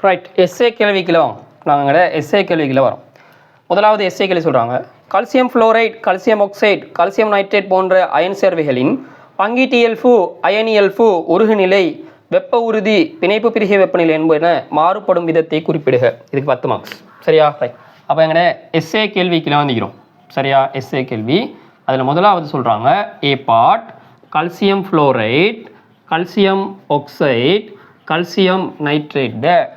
Right S A கேள்விக்குள்ள வரும் நாங்கள் S A கேள்விக்குள்ள வரோம். முதலாவது எஸ்ஏ கேள்வி சொல்கிறாங்க calcium fluoride calcium oxide calcium nitrate போன்ற அயன் சேர்வைகளின் பங்கீட்டியல்பு அயனியல்ஃபு உருகுநிலை வெப்ப உறுதி பிணைப்பு பிரிகை வெப்பநிலை என்பன மாறுபடும் விதத்தை குறிப்பிடுக. இதுக்கு பத்து மார்க்ஸ் சரியா? ரைட் அப்போ எங்கட எஸ்ஏ கேள்விக்குள்ள வந்துக்கிறோம். சரியா? எஸ்ஏ கேள்வி. அதில் முதலாவது சொல்கிறாங்க A part calcium fluoride calcium oxide calcium nitrate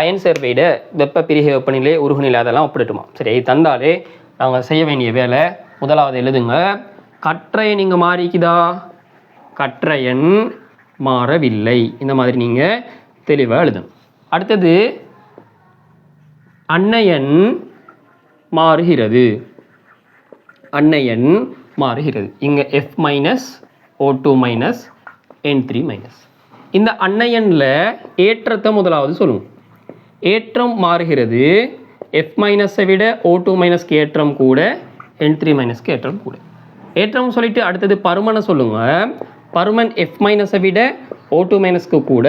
ion சேர்வையிட வெப்ப பிரிகை வெப்பநிலை உருகுநிலை அதெல்லாம் ஒப்பிடட்டுமா? சரி இது தந்தாலே நாங்கள் செய்ய வேண்டிய வேலை முதலாவது எழுதுங்க. கற்றை நீங்கள் மாறிக்குதா? கற்றையன் மாறவில்லை. இந்த மாதிரி நீங்கள் தெளிவாக எழுதணும். அடுத்தது அன்னையன் மாறுகிறது. அன்னையன் மாறுகிறது. இங்கே F minus O two minus N three minus இந்த அன்னையனில் ஏற்றத்தை முதலாவது சொல்லுங்கள் ஏற்றம் மாறுகிறது. எஃப் மைனஸை விட ஓ டூ மைனஸ்க்கு ஏற்றம் கூட என் த்ரீ மைனஸ்க்கு ஏற்றம் கூட. ஏற்றம் சொல்லிட்டு அடுத்தது பருமனை சொல்லுங்கள் பருமன் எஃப் மைனஸை விட ஓ டூ மைனஸ்க்கு கூட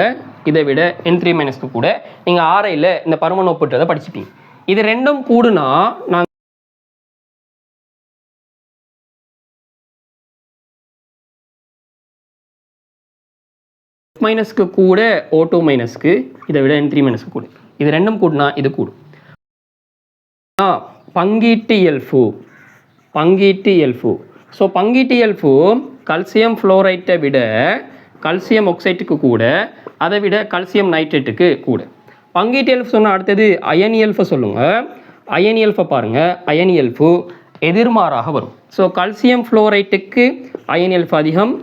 இதை விட என் த்ரீ மைனஸ்க்கு கூட. நீங்கள் ஆரையில் இந்த பருமன் ஒப்பிட்டதை படிச்சுப்பீங்க. இது ரெண்டும் கூடுனா நான் மைனஸ்க்கு கூட ஓ டூ மைனஸ்க்கு இதை விட என் த்ரீ மைனஸ்க்கு கூட. இது ரெண்டும் கூட்டினா இது கூடும். ஆ பங்கீட்டு எல்ஃபு பங்கீட்டு எல்ஃபு ஸோ பங்கீட்டு எல்ஃபு கல்சியம் ஃப்ளோரைட்டை விட கல்சியம் ஒக்சைட்டுக்கு கூட அதை விட கல்சியம் நைட்ரேட்டுக்கு கூட. பங்கீட்டு எல்ஃப் சொன்னால் அடுத்தது அயனியல்ஃபை சொல்லுங்கள் அயனியல்ஃபை பாருங்கள் அயனியல்ஃபு எதிர்மாறாக வரும். ஸோ கல்சியம் ஃப்ளோரைட்டுக்கு அயனியல்ஃப் அதிகம்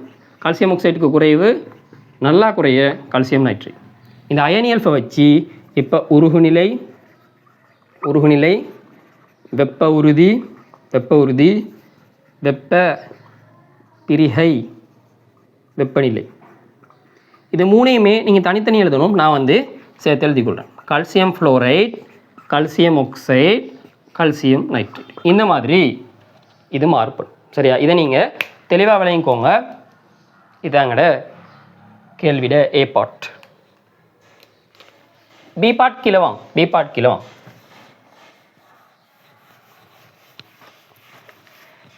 கல்சியம் ஒக்சைட்டுக்கு குறைவு நல்லா குறைய கல்சியம் நைட்ரேட். இந்த அயனியல்ஃபை வச்சு இப்போ உருகுநிலை உருகுநிலை வெப்ப உறுதி வெப்ப உறுதி வெப்ப பிரிகை வெப்பநிலை இது மூணையுமே நீங்கள் தனித்தனி எழுதணும். நான் வந்து சேர்த்து எழுதி கொள்கிறேன் calcium fluoride calcium oxide calcium nitrate இந்த மாதிரி இது மாறுபடும். சரியா? இதை நீங்கள் தெளிவாக விளையங்கோங்க இதாங்கட கேள்விட ஏ பாட் பி பார்ட் கீழே வாங்க. பி பார்ட் கீழே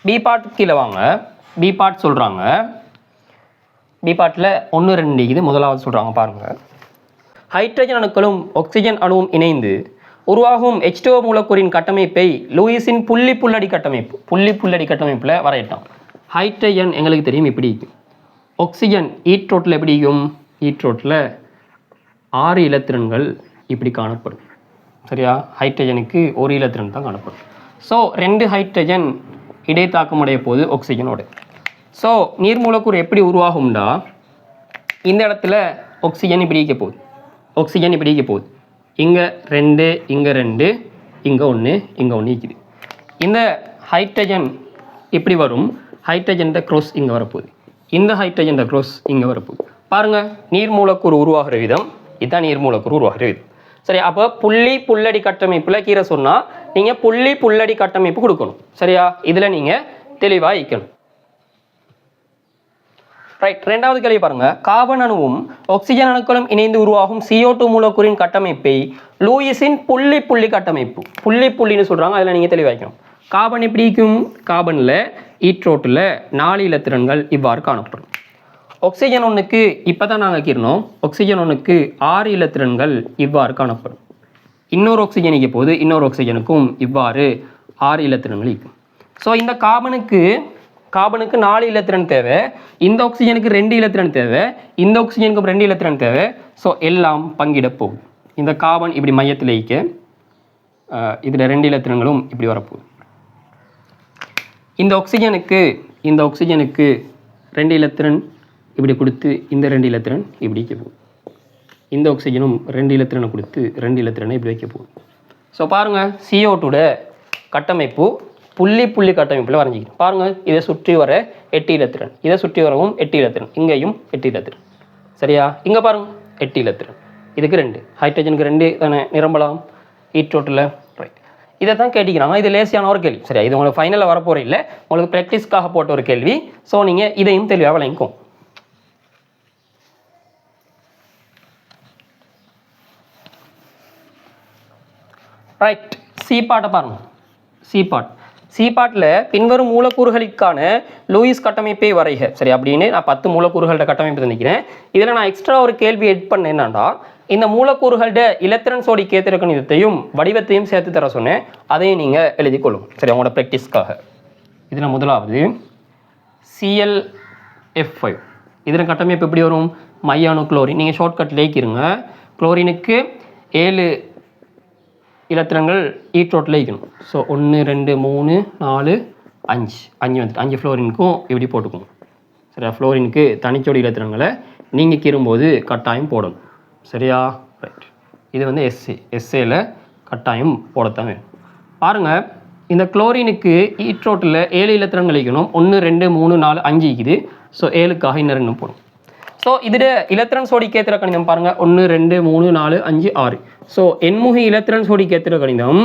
பி பார்ட் கீழே வாங்க. பி பார்ட் சொல்கிறாங்க பி பார்ட்டில் ஒன்று ரெண்டு இது முதலாவது சொல்கிறாங்க பாருங்கள் ஹைட்ரஜன் அணுக்களும் ஆக்சிஜன் அணுவும் இணைந்து உருவாகும் எச்டோ மூலக்கூறின் கட்டமைப்பை லூயிஸின் புள்ளி புல்லடி கட்டமைப்பு புள்ளி புல்லடி கட்டமைப்பில் வரையிட்டோம். ஹைட்ரஜன் எங்களுக்கு தெரியும் இப்படி ஆக்சிஜன் ஈட்ரோட்டில் e எப்படி இருக்கும் ஈட்ரோட்டில் e ஆறு இலத்திரன்கள் இப்படி காணப்படும். சரியா? ஹைட்ரஜனுக்கு ஒரு இலத்திரன் தான் காணப்படும். ஸோ ரெண்டு ஹைட்ரஜன் இடைத்தாக்கமடைய போது ஆக்சிஜனோட ஸோ நீர் மூலக்கூறு எப்படி உருவாகும்டா? இந்த இடத்துல ஆக்சிஜன் இப்படி இருக்க போகுது. ஆக்சிஜன் இப்படி இருக்க போகுது. இங்கே ரெண்டு இங்கே ரெண்டு இங்கே ஒன்று இங்கே ஒன்று இருக்குது இந்த ஹைட்ரஜன் இப்படி வரும். ஹைட்ரஜன் க்ரோஸ் இங்கே வரப்போகுது. இந்த ஹைட்ரஜன் க்ரோஸ் இங்கே வரப்போகுது. பாருங்கள் நீர் மூலக்கூறு உருவாகிற விதம் இதுதான் நீர் மூலக்கூறு உருவாகிறது. சரி அப்போ புள்ளி புல்லடி கட்டமைப்பில் கீரை சொன்னால் நீங்கள் புள்ளி புல்லடி கட்டமைப்பு கொடுக்கணும். சரியா? இதில் நீங்கள் தெளிவாக ஈக்கணும் ரைட் ரெண்டாவது கேள்வி பாருங்க. கார்பன் அணுவும் ஆக்சிஜன் அணுக்களும் இணைந்து உருவாகும் சிஓ டூ மூலக்கூறின் கட்டமைப்பை லூயிஸின் புள்ளி புள்ளி கட்டமைப்பு. புள்ளி புள்ளின்னு சொல்றாங்க அதில் நீங்கள் தெளிவாக்கணும் கார்பன் எப்படி இருக்கும் கார்பனில் ஈட்ரோட்டில் நாலு இலத்திரன்கள் இவ்வாறு காணப்படும். ஆக்சிஜன் ஒன்றுக்கு இப்போ தான் நாங்கள் கீறணும். ஆக்சிஜன் ஒன்றுக்கு ஆறு இலத்திரன்கள் இவ்வாறு காணப்படும். இன்னொரு ஆக்சிஜனுக்கு போது இன்னொரு ஆக்சிஜனுக்கும் இவ்வாறு ஆறு இலத்திரன்கள் இருக்கும் ஸோ இந்த கார்பனுக்கு கார்பனுக்கு நாலு இலத்திரன் தேவை. இந்த ஆக்சிஜனுக்கு ரெண்டு இலத்திரன் தேவை. இந்த ஆக்சிஜனுக்கு ரெண்டு இலத்திரன் தேவை. ஸோ எல்லாம் பங்கிட போகும் இந்த கார்பன் இப்படி மையத்தில் வைக்க இதில் ரெண்டு இலத்திரங்களும் இப்படி வரப்போகுது. இந்த ஆக்சிஜனுக்கு இந்த ஆக்சிஜனுக்கு ரெண்டு இலத்திரன் இப்படி கொடுத்து இந்த ரெண்டு இலத்திரன் இப்படி வைக்க இந்த ஆக்சிஜனும் ரெண்டு இலத்திரனை கொடுத்து ரெண்டு இலத்திரனை இப்படி வைக்க போகும் ஸோ பாருங்கள் சிஓட்டோட கட்டமைப்பு புள்ளி புள்ளி கட்டமைப்பில் வரைஞ்சிக்கணும் பாருங்கள் இதை சுற்றி வர எட்டு இலத்திரன் இதை சுற்றி வரவும் எட்டு இலத்திரன் இங்கேயும் எட்டு இலத்திரன். சரியா? இங்கே பாருங்கள் எட்டு இலத்திரன். இதுக்கு ரெண்டு. ஹைட்ரஜனுக்கு ரெண்டு தானே? நிரம்பலாம். ஈட்ரோட்டில் ரைட் இதை தான் கேட்டிக்கிறாங்க. இது லேசியான ஒரு கேள்வி. சரியா? இது உங்களுக்கு ஃபைனலில் வரப்போகிற இல்லை. உங்களுக்கு ப்ராக்டிஸ்க்காக போட்ட ஒரு கேள்வி. ஸோ நீங்கள் இதையும் தெளிவாக விளங்கிக்கும் ரைட் சி பாட்டை பாருங்க. சி பாட் சி பாட்டில் பின்வரும் மூலக்கூறுகளுக்கான லூயிஸ் கட்டமைப்பை வரைக. சரி அப்படின்னு நான் பத்து மூலக்கூறுகளோட கட்டமைப்பு தந்திக்கிறேன் இதில் நான் எக்ஸ்ட்ரா ஒரு கேள்வி எட் பண்ண என்னன்னா இந்த மூலக்கூறுகளோட இலத்திரன் சோடி கேத்திர கணிதத்தையும் வடிவத்தையும் சேர்த்து தர சொன்னேன். அதையும் நீங்கள் எழுதி கொள்ளும் சரி அவங்களோட ப்ராக்டிஸ்க்காக இதில் முதலாவது சிஎல் எஃப் ஃபைவ் இதில் கட்டமைப்பு எப்படி வரும்? மையானு குளோரின் நீங்கள் ஷார்ட்கட் லேக்கிருங்க குளோரினுக்கு ஏழு இலத்திரங்கள் e ஈட்ரோட்டில் இருக்கணும் ஸோ ஒன்று ரெண்டு மூணு நாலு அஞ்சு. அஞ்சு வந்துட்டு அஞ்சு ஃப்ளோரினுக்கும் இப்படி போட்டுக்கணும் சரியா? ஃப்ளோரினுக்கு தனிச்சோடி இலத்திரங்களை நீங்கள் கீறும்போது கட்டாயம் போடணும். சரியா? ரைட் இது வந்து எஸ்ஏ எஸ்ஏல கட்டாயம் போடத்தான் வேணும். பாருங்கள் இந்த குளோரினுக்கு ஈட்ரோட்டில் e ஏழு இலத்திரங்கள் இருக்கணும் ஒன்று ரெண்டு மூணு நாலு அஞ்சு இருக்குது ஸோ ஏழுக்காக இன்னும் ரெண்டும் போடும் ஸோ இதில் இலத்திரன் சோடி கேத்திர கணிதம் பாருங்க. ஒன்று ரெண்டு மூணு நாலு அஞ்சு ஆறு. ஸோ எண்முகி இலத்திரன் சோடி கேத்திர கணிதம்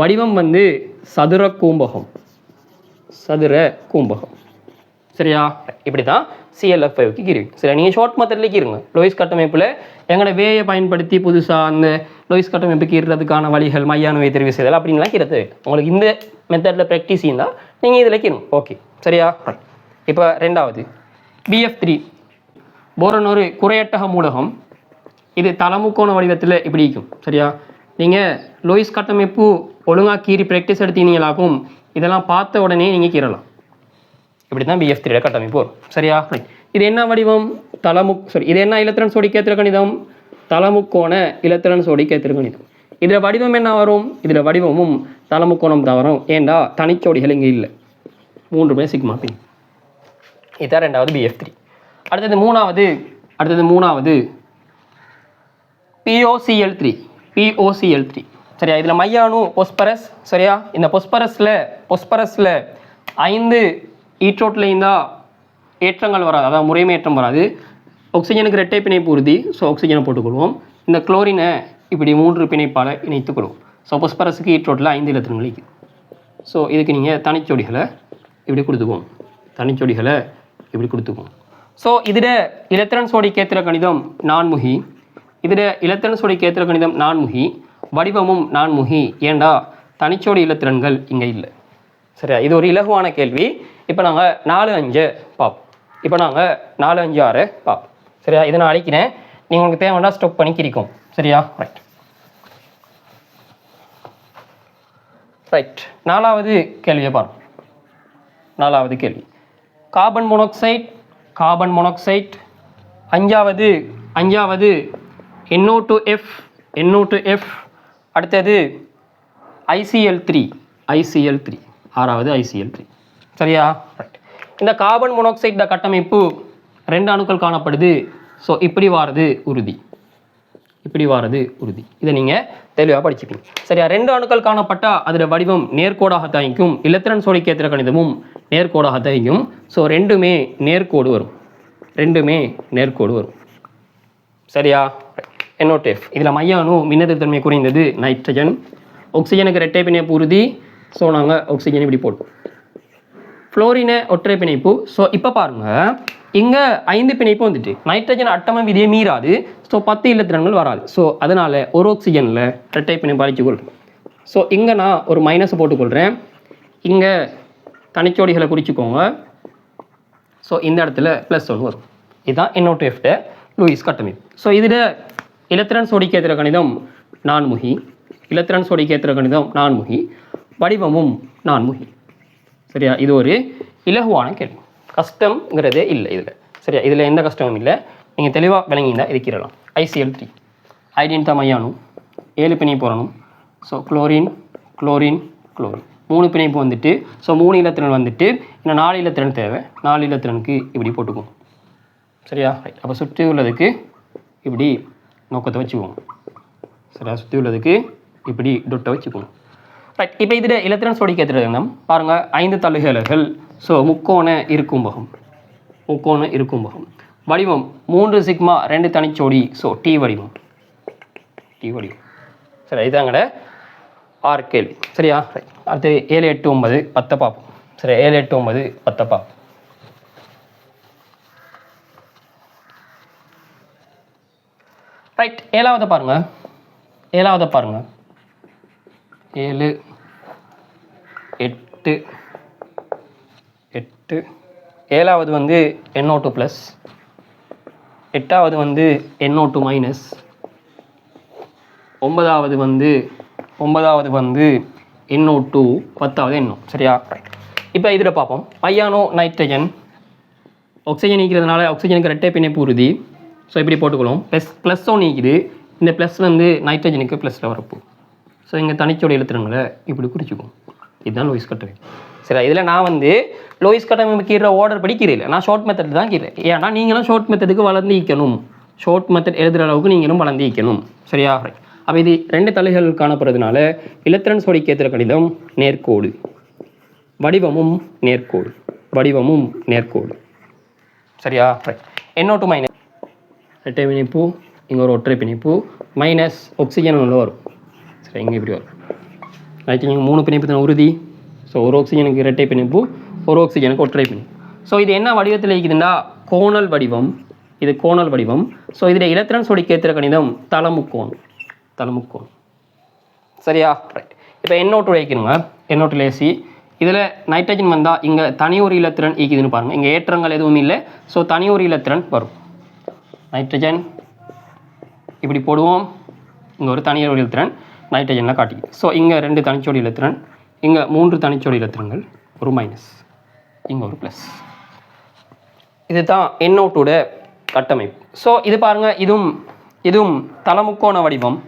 வடிவம் வந்து சதுர கூம்பகம். சதுர கூம்பகம். சரியா? இப்படி தான் சிஎல்எஃப் ஃபைவ்க்கு கீருங்க சரி நீங்கள் ஷார்ட் மெத்தட்லேயே கீருங்க லோயிஸ் கட்டமைப்பில் எங்களோட வேயை பயன்படுத்தி புதுசாக அந்த லோயிஸ் கட்டமைப்பு கீறுறதுக்கான வழிகள் மையான தெரிவு செய்தல் அப்படின்லாம் கீறது. உங்களுக்கு இந்த மெத்தடில் ப்ராக்டிஸ் இருந்தால் நீங்கள் இதில் கீருங்க ஓகே சரியா? இப்போ ரெண்டாவது. பிஎஃப் த்ரீ போரன் ஒரு குறையட்டக மூலகம் இது தலமுக்கோண வடிவத்தில் இப்படி இருக்கும். சரியா? நீங்கள் லோயிஸ் கட்டமைப்பு ஒழுங்காக கீறி ப்ராக்டிஸ் எடுத்தீங்களாக்கும் இதெல்லாம் பார்த்த உடனே நீங்கள் கீறலாம். இப்படி தான் பிஎஃப் த்ரீட கட்டமைப்பு வரும். சரியா? இது என்ன வடிவம்? தலமுக் சாரி இது என்ன இலத்திரன் சோடி கேத்திர கணிதம்? தலமுக்கோண இலத்திரன் சோடி கேத்திர கணிதம். இதில் வடிவம் என்ன வரும்? இதில் வடிவமும் தலமுக்கோணம் தான் வரும். ஏண்டா? தனிச்சோடிகள் இங்கே இல்லை. மூன்று பேர் சிக்மா பின். இதுதான் ரெண்டாவது பிஎஃப் த்ரீ அடுத்தது மூணாவது அடுத்தது மூணாவது. பிஓசிஎல் த்ரீ பிஓசிஎல் த்ரீ சரியா? இதில் மையானு பொஸ்பரஸ் சரியா? இந்த பொஸ்பரஸில் பொஸ்பரஸில் ஐந்து ஈட்ரோட்லையும் தான் ஏற்றங்கள் வராது. அதாவது முறைமேற்றம் வராது. ஆக்சிஜனுக்கு ரெட்டை பிணைப்பு உறுதி ஸோ ஆக்சிஜனை போட்டுக்கொள்வோம். இந்த குளோரினை இப்படி மூன்று பிணைப்பால் இணைத்துக்கொள்வோம் ஸோ பொஸ்பரஸுக்கு ஈட்ரோட்டில் ஐந்து இலத்திரங்கள் இருக்குது ஸோ இதுக்கு நீங்கள் தனிச்சொடிகளை இப்படி கொடுத்துக்குவோம். தனிச்சொடிகளை இப்படி கொடுத்துக்குவோம். ஸோ இதில் இலத்திரன் சோடி கேத்திர கணிதம் நான்முகி. இதில் இலத்திரன் சோடி கேத்திர கணிதம் நான்முகி. வடிவமும் நான்முகி. ஏண்டா? தனிச்சோடி இலத்திரன்கள் இங்கே இல்லை. சரியா? இது ஒரு இலகுவான கேள்வி. இப்போ நாங்கள் நாலு அஞ்சு பார்ப்போம் இப்போ நாங்கள் நாலு அஞ்சு ஆறு பார்ப்போம் சரியா? இதை நான் அழிக்கிறேன். நீங்கள் உங்களுக்கு தேவைன்னா ஸ்டாப் பண்ணி கிரிக்கும். சரியா? ரைட் ரைட் நாலாவது கேள்வியை பாருங்கள் நாலாவது கேள்வி. Carbon monoxide carbon monoxide. அஞ்சாவது அஞ்சாவது NO two F NO two F அடுத்தது I C L three I C L three ஆறாவது ஐசிஎல் த்ரீ சரியா? ரைட் இந்த கார்பன் மோனாக்சைட் கட்டமைப்பு ரெண்டு அணுக்கள் காணப்படுது. ஸோ இப்படி வாரது உறுதி. இப்படி வாரது உறுதி. இதை நீங்கள் தெளிவாக படிச்சுப்பீங்க சரியா? ரெண்டு அணுக்கள் காணப்பட்டால் அதில் வடிவம் நேர்கோடாக தாங்கிக்கும் இலத்திரன் சோடி கேத்திர கணிதமும் நேர்கோடாக தெரியும் ஸோ ரெண்டுமே நேர்கோடு வரும். ரெண்டுமே நேர்கோடு வரும். சரியா? என்னோடேஃப் இதில் மையானு மின்னதிர்த்தன்மை குறைந்தது நைட்ரஜன் ஆக்சிஜனுக்கு ரெட்டை பிணைப்பு உறுதி. ஸோ நாங்கள் ஆக்சிஜன் இப்படி போட்டோம். ஃப்ளோரினை ஒற்றை பிணைப்பு. ஸோ இப்போ பாருங்கள் இங்கே ஐந்து பிணைப்பு வந்துட்டு. நைட்ரஜன் அட்டம விதியை மீறாது. ஸோ பத்து இல்லத்திரங்கள் வராது. ஸோ அதனால் ஒரு ஆக்சிஜனில் ரெட்டை பிணைப்பு அழிச்சுக்கொள்கிறேன் ஸோ இங்கே நான் ஒரு மைனஸை போட்டுக்கொள்கிறேன் இங்கே தனிச்சோடிகளை குறிச்சிக்கோங்க. ஸோ இந்த இடத்துல ப்ளஸ் ஒன் வரும். இதுதான் இன்னொரு எஃப்ட லூயிஸ் கட்டமைப்பு. ஸோ இதில் இலத்திரன் சோடிக்கேத்திர கணிதம் நான்முகி இலத்திரன் சோடிக்கேத்திர கணிதம் நான்முகி வடிவமும் நான்முகி. சரியா? இது ஒரு இலகுவான கேள்வி. கஷ்டங்கிறதே இல்லை இதில். சரியா? இதில் எந்த கஷ்டமும் இல்லை. நீங்கள் தெளிவாக விளங்கியிருந்தா இருக்கிறலாம் ஐசிஎல் த்ரீ ஐடின் தமையானும் ஏழு பிணி போகிறணும் ஸோ குளோரின் குளோரின் குளோரின் மூணு பிணைப்பு வந்துட்டு ஸோ மூணு இலத்திரன் வந்துட்டு இன்னும் நாலு இலத்திரன் தேவை. நாலு இலத்திரனுக்கு இப்படி போட்டுக்குவோம். சரியா? ரைட் அப்போ சுற்றி உள்ளதுக்கு இப்படி நோக்கத்தை வச்சுக்குவோம். சரியா? சுற்றி உள்ளதுக்கு இப்படி டொட்டை வச்சுக்கணும் ரைட் இப்போ இதில் இலத்திரன் சோடி கேத்திரம் பாருங்கள் ஐந்து தழுகலர்கள் ஸோ முக்கோண இருக்கும்பகம் முக்கோண இருக்கும்பகம் வடிவம் மூன்று சிக்மா ரெண்டு தனிச்சோடி ஸோ டி வடிவம். டி வடிவம். சரி இதாங்கட ஆறு கேள்வி. சரியா? ரைட் அடுத்து ஏழு எட்டு ஒன்பது பத்தை பார்ப்போம் சரி ஏழு எட்டு ஒன்பது பத்தை பார்ப்போம் ரைட் ஏழாவதை பாருங்க. ஏழாவதை பாருங்க. ஏழு எட்டு எட்டு. ஏழாவது வந்து என்ஓ டூ ப்ளஸ் எட்டாவது வந்து என்ஓ டூ மைனஸ் ஒன்பதாவது வந்து ஒன்பதாவது வந்து என்ஓ டூ பத்தாவது இன்னும் சரியா? ரைட் இப்போ இதில் பார்ப்போம். ஐயானோ நைட்ரஜன் ஆக்சிஜன் நீக்கிறதுனால ஆக்சிஜனுக்கு ரெட்டை பிணைப்பு உறுதி. ஸோ இப்படி போட்டுக்கொள்ளும் ப்ளஸ் ப்ளஸ்ஸும் நீக்குது. இந்த ப்ளஸ் வந்து நைட்ரஜனுக்கு ப்ளஸில் வரப்போ. ஸோ இங்கே தனிச்சோட எழுத்துறங்களை இப்படி குறிச்சிக்கும் இதுதான் லூயிஸ் கட்டமைப்பு சரி இதில் நான் வந்து லூயிஸ் கட்டமைப்பு கீற ஓர்டர் படி நான் ஷார்ட் மெத்தட் தான் கீழே. ஏன்னா நீங்களும் ஷார்ட் மெத்தடுக்கு வளர்ந்து ஈக்கணும். ஷார்ட் மெத்தட் எழுதுகிற அளவுக்கு நீங்களும் வளர்ந்து ஈக்கணும். சரியா? ரைட் அப்போ இது ரெண்டு தலைகள் காணப்படுறதுனால இலத்திரன் சோடி கேத்திர கணிதம் நேர்கோடு. வடிவமும் நேர்கோடு. வடிவமும் நேர்கோடு. சரியா? ரைட் என்னோட்டு மைனஸ் ரெட்டை பிணைப்பு இங்கே ஒரு ஒற்றை பிணைப்பு மைனஸ் ஆக்சிஜன் உள்ள வரும். சரி இங்கே இப்படி வரும். ரைட் நைட்ரஜனுக்கு மூணு பிணைப்பு தான் உறுதி. ஸோ ஒரு ஆக்சிஜனுக்கு இரட்டை பிணைப்பு ஒரு ஆக்சிஜனுக்கு ஒற்றை பிணைப்பு. ஸோ இது என்ன வடிவத்தில் இருக்குதுன்னா கோணல் வடிவம். இது கோணல் வடிவம். ஸோ இதில் இலத்திரன் சொடி கேத்திர கணிதம் தலமுக்கோணம் சரியா? ரைட் இப்போ எண்ணோட்டு வைக்கணுங்க எண்ணோட்டு லேசி இதில் நைட்ரஜன் வந்தால் இங்கே தனி ஒரு இலத்திரன் ஈக்குதுன்னு பாருங்கள் இங்கே ஏற்றங்கள் எதுவும் இல்லை. ஸோ தனி ஒரு இலத்திரன் வரும். நைட்ரஜன் இப்படி போடுவோம். இங்கே ஒரு தனி ஒரு இலத்திரன் நைட்ரஜனில் காட்டிக்குது. ஸோ இங்கே ரெண்டு தனிச்சோடி இலத்திரன் இங்கே மூன்று தனிச்சோடி இலத்திரங்கள் ஒரு மைனஸ் இங்கே ஒரு ப்ளஸ் இதுதான் எண்ணோட்டோட கட்டமைப்பு. ஸோ இது பாருங்கள் இதுவும் இதுவும் தலமுக்கோண வடிவம்.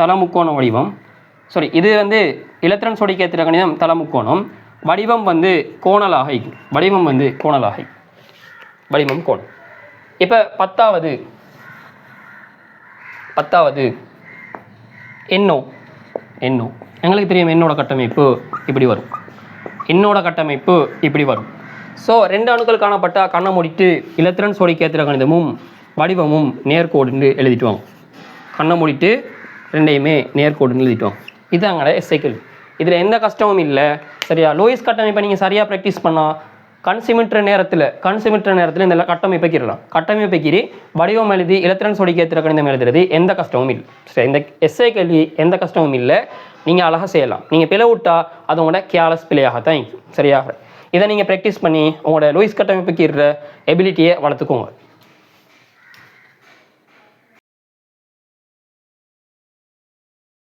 தலமுக்கோண வடிவம். சாரி இது வந்து இலத்திரன் சொடி கணிதம் தலமுக்கோணம். வடிவம் வந்து கோணலாகை. வடிவம் வந்து கோணலாகை. வடிவம் கோணம். இப்போ பத்தாவது பத்தாவது எண்ணோ. எண்ணோ. எங்களுக்கு தெரியும் என்னோட கட்டமைப்பு இப்படி வரும். என்னோட கட்டமைப்பு இப்படி வரும். ஸோ ரெண்டு அணுக்கள் காணப்பட்ட கண்ணை மூடிட்டு இலத்திரன் சோடிக்கேத்திர கணிதமும் வடிவமும் நேர்கோடுன்னு எழுதிட்டு வாங்க. கண்ணை மூடிட்டு ரெண்டையுமே நேர்கோடுன்னு எழுதிட்டோம். இதாங்கடா இதாங்கட எஸ்ஐக்கிள் இதில் எந்த கஷ்டமும் இல்லை. சரியா? லோயஸ் கட்டமைப்பை நீங்கள் சரியாக ப்ராக்டிஸ் பண்ணால் கண் சிமிட்டுற நேரத்தில் கண்சிமிட்டுற நேரத்தில் இந்த கட்டமைப்பை கீறலாம். கட்டமைப்பை கீறி வடிவம் எழுதி இலத்திரன் சொடிக்கு ஏற்ற கணிதம் எழுதுறது எந்த கஷ்டமும் இல்லை. சரி இந்த எஸ்ஐ கேள்வி எந்த கஷ்டமும் இல்லை. நீங்கள் அழகாக செய்யலாம். நீங்கள் பிழை விட்டா அது உங்களோட கேர்லெஸ் பிழையாகத்தான் இருக்கும். சரியாக இதை நீங்கள் ப்ராக்டிஸ் பண்ணி உங்களோட லூயிஸ் கட்டமைப்பு கீறுற எபிலிட்டியை வளர்த்துக்கோங்க.